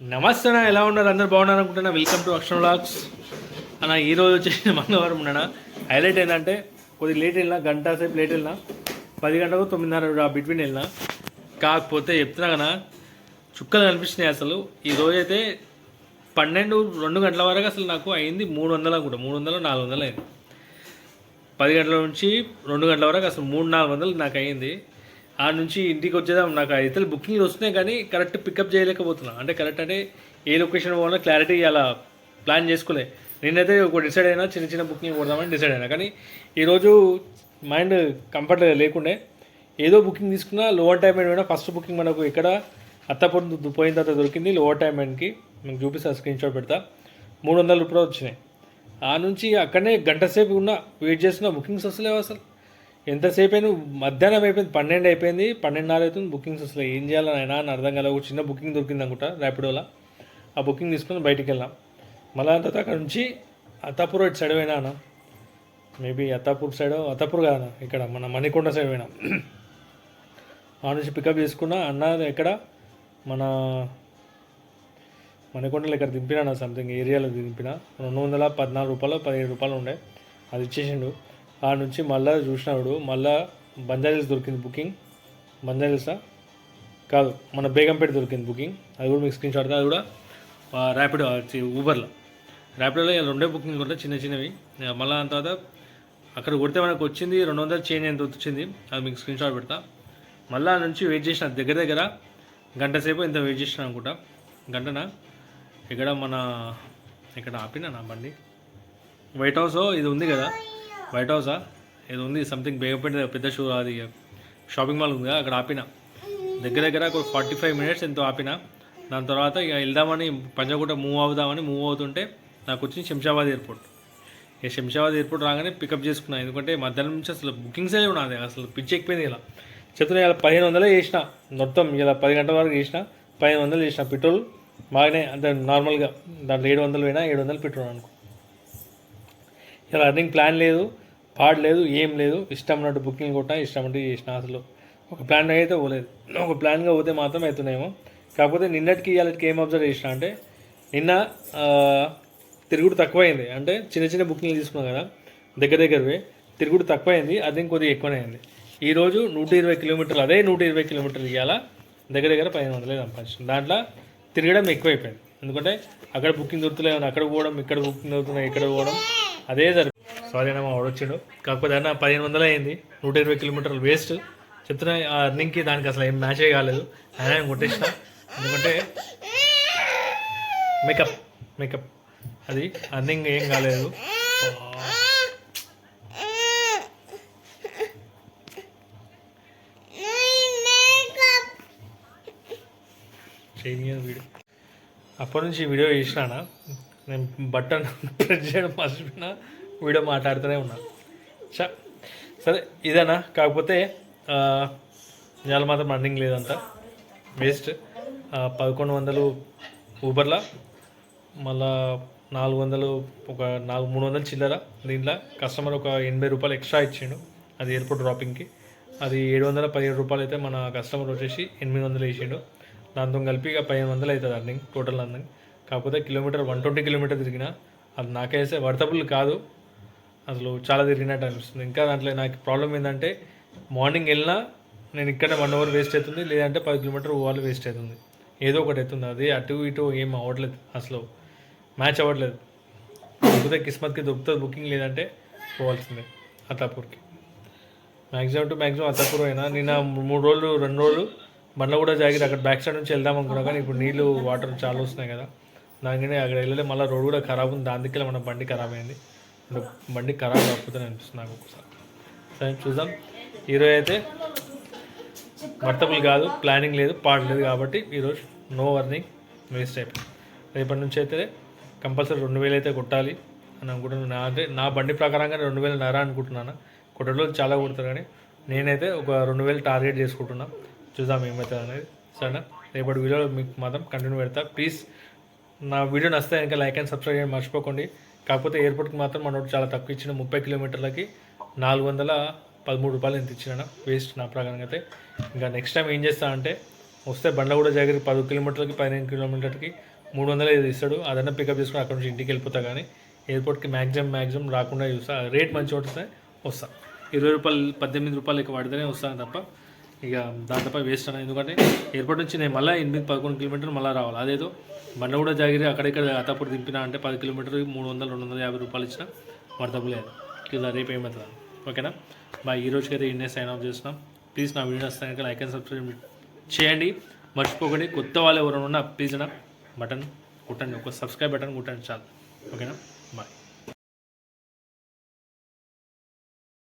నమస్తే అన్న ఎలా ఉన్నారు? అందరు బాగున్నారు అనుకుంటున్నా? వెల్కమ్ టు అక్షరం వ్లాగ్స్ అన్న ఈరోజు వచ్చేసి మంగళవారం ఉన్నాడా హైలైట్ ఏంటంటే కొద్దిగా లేట్ వెళ్ళినా గంట సేపు లేట్ వెళ్ళినా పది గంటలకు తొమ్మిదిన్నర బిట్వీన్ వెళ్ళినా. కాకపోతే చెప్తున్నా కదా చుక్కలు కనిపిస్తున్నాయి అసలు. ఈ రోజు అయితే పన్నెండు రెండు గంటల వరకు అసలు నాకు అయింది మూడు వందలు అనుకుంటా. మూడు వందలు నాలుగు వందలు అయింది. పది గంటల నుంచి రెండు గంటల వరకు అసలు మూడు నాలుగు వందలు నాకు అయింది. ఆ నుంచి ఇంటికి వచ్చేదాం. నాకు అయితే బుకింగ్ వస్తున్నాయి కానీ కరెక్ట్ పికప్ చేయలేకపోతున్నా. అంటే కరెక్ట్ అంటే ఏ లొకేషన్ పోవాలో క్లారిటీ అలా ప్లాన్ చేసుకోలే నేనైతే ఒక డిసైడ్ అయినా చిన్న చిన్న బుకింగ్ కొడదామని డిసైడ్ అయినా. కానీ ఈరోజు మైండ్ కంఫర్ట్ లేకుండే. ఏదో బుకింగ్ తీసుకున్నా లోవర్ టైం అయినా ఫస్ట్ బుకింగ్ మనకు ఇక్కడ అత్తపూర్ పోయిన తర్వాత దొరికింది లోవర్ టైం అయినకి మీకు చూపిస్తా స్క్రీన్ షాట్ పెడతా. మూడు వందల రూపాయలు వచ్చినాయి. ఆ నుంచి అక్కడనే గంట సేపు ఉన్నా వెయిట్ చేస్తున్నా బుకింగ్స్ వస్తలేవు అసలు. ఎంతసేపు అయినా మధ్యాహ్నం అయిపోయింది పన్నెండు అయిపోయింది పన్నెండున్నర అవుతుంది బుకింగ్స్ అసలు ఏం చేయాలని అయినా అని అర్థం కాలేదు. ఒక చిన్న బుకింగ్ దొరికింది అనుకుంటా ర్యాపిడోలో ఆ బుకింగ్ తీసుకుని బయటికి వెళ్ళాం. మళ్ళీ తర్వాత అక్కడ నుంచి అత్తాపూర్ ఇటు సైడ్ పోయినా అన్న. మేబీ అత్తాపూర్ సైడ్ అత్తాపూర్ కాదన్న ఇక్కడ మన మణికొండ సైడ్ పోయినా. ఆ నుంచి పికప్ చేసుకున్నా అన్న ఎక్కడ? మన మణికొండలో ఇక్కడ దింపినా సంథింగ్ ఏరియాలో దింపిన. రెండు వందల పద్నాలుగు రూపాయలు పదిహేడు రూపాయలు ఉండే. అది ఇచ్చేసిండు. ఆ నుంచి మళ్ళా చూసినాడు మళ్ళా బంజారీల్స్ దొరికింది బుకింగ్. బంజారీల్సా కాదు మన బేగంపేట దొరికింది బుకింగ్. అది కూడా మీకు స్క్రీన్ షాట్ అది కూడా ర్యాపిడ్ ఊబర్లో ర్యాపిడోలో ఇలా రెండే బుకింగ్ ఉంటాయి చిన్న చిన్నవి. మళ్ళీ దాని తర్వాత అక్కడ కొడితే మనకు వచ్చింది రెండు వందలు చేంజ్ ఎంత వచ్చింది. అది మీకు స్క్రీన్ షాట్ పెడతా. మళ్ళీ ఆ నుంచి వెయిట్ చేసిన దగ్గర దగ్గర గంట సేపు ఇంత వెయిట్ చేసిన అనుకుంటా. గంటనా? ఇక్కడ మన ఇక్కడ ఆపినా నా బండి? వైట్ హౌస్ ఇది ఉంది కదా. వైట్ హౌసా ఏదో ఉంది సంథింగ్ బేగపేట పెద్ద షూ అది. షాపింగ్ మాల్ ఉంది కదా అక్కడ ఆపిన. దగ్గర దగ్గర ఒక ఫార్టీ ఫైవ్ మినిట్స్ ఎంతో ఆపిన. దాని తర్వాత ఇక వెళ్దామని పంజాగుట్ట మూవ్ అవుదామని మూవ్ అవుతుంటే నాకు వచ్చింది శంషాబాద్ ఎయిర్పోర్ట్. ఇక శంషాబాద్ ఎయిర్పోర్ట్ రాగానే పికప్ చేసుకున్నాను ఎందుకంటే మధ్యాహ్నం నుంచి అసలు బుకింగ్సే ఉన్నది అసలు పిచ్చి ఎక్కిపోయింది ఇలా. చెప్తున్నా ఇలా పదిహేను వందలే చేసిన. మొత్తం ఇలా పది గంటల వరకు చేసిన. పదిహేను వందలు చేసిన. పెట్రోల్ బాగానే అంటే నార్మల్గా దాంట్లో ఏడు వందలు పోయినా ఏడు వందలు పెట్రోల్ అనుకో. ఇలా రన్నింగ్ ప్లాన్ లేదు. పాడలేదు ఏం లేదు. ఇష్టం ఉన్నట్టు బుకింగ్ కొట్టా ఇష్టం అంటే చేసిన అసలు. ఒక ప్లాన్ అయితే పోలేదు. ఒక ప్లాన్గా పోతే మాత్రం అవుతున్నాయేమో కాకపోతే నిన్నటికి ఇవాళకి ఏం అబ్జర్వ్ చేసిన అంటే నిన్న తిరుగుడు తక్కువైంది. అంటే చిన్న చిన్న బుకింగ్లు తీసుకున్నాం కదా దగ్గర దగ్గరవే. తిరుగుడు తక్కువైంది అది ఇంకొద్దిగా ఎక్కువనే అయింది ఈరోజు నూట ఇరవై కిలోమీటర్లు అదే నూట ఇరవై కిలోమీటర్లు ఇవాళ దగ్గర దగ్గర పదిహేను వందలే సంపాదించింది దాంట్లో తిరగడం ఎక్కువైపోయింది. ఎందుకంటే అక్కడ బుకింగ్ దొరుకుతలేవు అక్కడ పోవడం ఇక్కడ బుకింగ్ దొరుకుతున్నాయి ఇక్కడ పోవడం. అదే జరుగుతుంది సారీ అన్న మా వాడు వచ్చిండు. కాకపోతే అన్న పదిహేను వందలు అయింది. నూట ఇరవై కిలోమీటర్లు వేస్ట్. చెప్తున్నా ఆ అర్నింగ్కి దానికి అసలు ఏం మ్యాచే కాలేదు. అయినా కొట్టేసిన. ఎందుకంటే మేకప్ మేకప్ అది అర్నింగ్ ఏం కాలేదు. వీడియో. అప్పటి నుంచి వీడియో చేసినానా నేను బటన్ ప్రెస్ చేయడం మర్చిపోయినా వీడియో మాట్లాడుతూనే ఉన్నా. చా సరే ఇదేనా? కాకపోతే నెల ఇవాళ మాత్రం రన్నింగ్ లేదంట. వేస్ట్. పదకొండు వందలు ఊబర్లా మళ్ళా నాలుగు వందలు ఒక నాలుగు మూడు వందలు చిల్లర దీంట్లో. కస్టమర్ ఒక ఎనభై రూపాయలు ఎక్స్ట్రా ఇచ్చిండు అది ఎయిర్పోర్ట్ డ్రాపింగ్కి. అది ఏడు వందల పదిహేడు రూపాయలు అయితే మన కస్టమర్ వచ్చేసి ఎనిమిది వందలు వేసిండు. దాంతో కలిపి ఇక పదిహేను వందలు అవుతుంది రన్నింగ్ టోటల్ రన్నింగ్. కాకపోతే కిలోమీటర్ వన్ ట్వంటీ కిలోమీటర్ తిరిగిన అది నాకైతే వర్తబుల్ కాదు. అసలు చాలా తిరిగినట్టు అనిపిస్తుంది. ఇంకా దాంట్లో నాకు ప్రాబ్లం ఏంటంటే మార్నింగ్ వెళ్ళినా నేను ఇక్కడ వన్ అవర్ వేస్ట్ అవుతుంది లేదంటే పది కిలోమీటర్ ఓవర్ వేస్ట్ అవుతుంది. ఏదో ఒకటి అవుతుంది. అది అటు ఇటు ఏం అవ్వట్లేదు అసలు. మ్యాచ్ అవ్వట్లేదు. కాకపోతే కిస్మత్కి దొరుకుతుంది బుకింగ్ లేదంటే పోవాల్సిందే అత్తాపూర్కి. మ్యాక్సిమం టు మ్యాక్సిమం అత్తాపూర్ అయినా. నిన్న మూడు రోజులు రెండు రోజులు బండ్ల కూడా జాగిరి అక్కడ బ్యాక్ సైడ్ నుంచి వెళ్దాం అనుకున్నా కానీ ఇప్పుడు నీళ్ళు వాటర్ చాలా వస్తున్నాయి కదా. దానికనే అక్కడ వెళ్ళలే మళ్ళీ రోడ్ కూడా ఖరాబ్ ఉంది. దాని దగ్గర మన బండి ఖరాబ్ అయింది. బండి ఖరాబ్ కాకపోతే అనిపిస్తుంది నాకు ఒకసారి. సరే చూద్దాం. ఈరోజు అయితే వర్తబుల్ కాదు ప్లానింగ్ లేదు పాట లేదు కాబట్టి ఈరోజు నో వర్నింగ్ వేస్ట్ అయిపోయింది. రేపటి నుంచి అయితే కంపల్సరీ రెండు వేలు అయితే కొట్టాలి అని అనుకుంటున్నాను. నా అంటే నా బండి ప్రకారంగా రెండు వేలు నరా అనుకుంటున్నాను. కొట్టడంలో చాలా కొడతారు కానీ నేనైతే ఒక రెండు వేలు టార్గెట్ చేసుకుంటున్నా. చూద్దాం ఏమవుతుంది అనేది. సరేనా? రేపటి వీడియోలో మీకు మాత్రం కంటిన్యూ పెడతా. ప్లీజ్ నా వీడియో నచ్చితే ఇంకా లైక్ అండ్ సబ్స్క్రైబ్ చేయడం మర్చిపోకండి. కాకపోతే ఎయిర్పోర్ట్కి మాత్రం మనోడు చాలా తక్కువ ఇచ్చిన ముప్పై కిలోమీటర్లకి నాలుగు వందల పదమూడు రూపాయలు ఎంత ఇచ్చిన వేస్ట్ నా ప్రకారంగా అయితే. ఇంకా నెక్స్ట్ టైం ఏం చేస్తా అంటే వస్తే బండగూడ జాగిరి పది కిలోమీటర్లకి పదిహేను కిలోమీటర్కి మూడు వందలు ఐదు ఇస్తాడు. అదన్నా పికప్ చేసుకుని అక్కడ నుంచి ఇంటికి వెళ్ళిపోతా కానీ ఎయిర్పోర్ట్కి మ్యాక్సిమం మ్యాక్సిమం రాకుండా చూస్తా. రేట్ మంచిగా వస్తే వస్తా. ఇరవై రూపాయలు పద్దెనిమిది రూపాయలు ఇక పడితేనే వస్తాను తప్ప. ఇక దాని తప్ప వేస్ట్ అన్న. ఎందుకంటే ఎయిర్పోర్ట్ నుంచి నేను మళ్ళీ ఎనిమిది పదకొండు కిలోమీటర్లు మళ్ళీ రావాలి. అదేదో బండ కూడా జాగిరి అక్కడిక్కడ అతప్పుడు దింపినా అంటే పది కిలోమీటర్కి మూడు వందలు రెండు వందల యాభై రూపాయలు ఇచ్చిన మరి లేదు. ఇలా రేపు ఏమవుతుంది ఓకేనా? బాయ్ ఈ రోజుకి అయితే ఇండియా సైన్ ఆఫ్ చేస్తున్నాం. ప్లీజ్ నా వీడియో వస్తాయి లైక్ అండ్ సబ్స్క్రైబ్ చేయండి. మర్చిపోకండి. కొత్త వాళ్ళు ఎవరైనా ఉన్నా ప్లీజ్ అన్న బటన్ కొట్టండి. ఒక సబ్స్క్రైబ్ బటన్ కొట్టండి చాలు. ఓకేనా? బాయ్.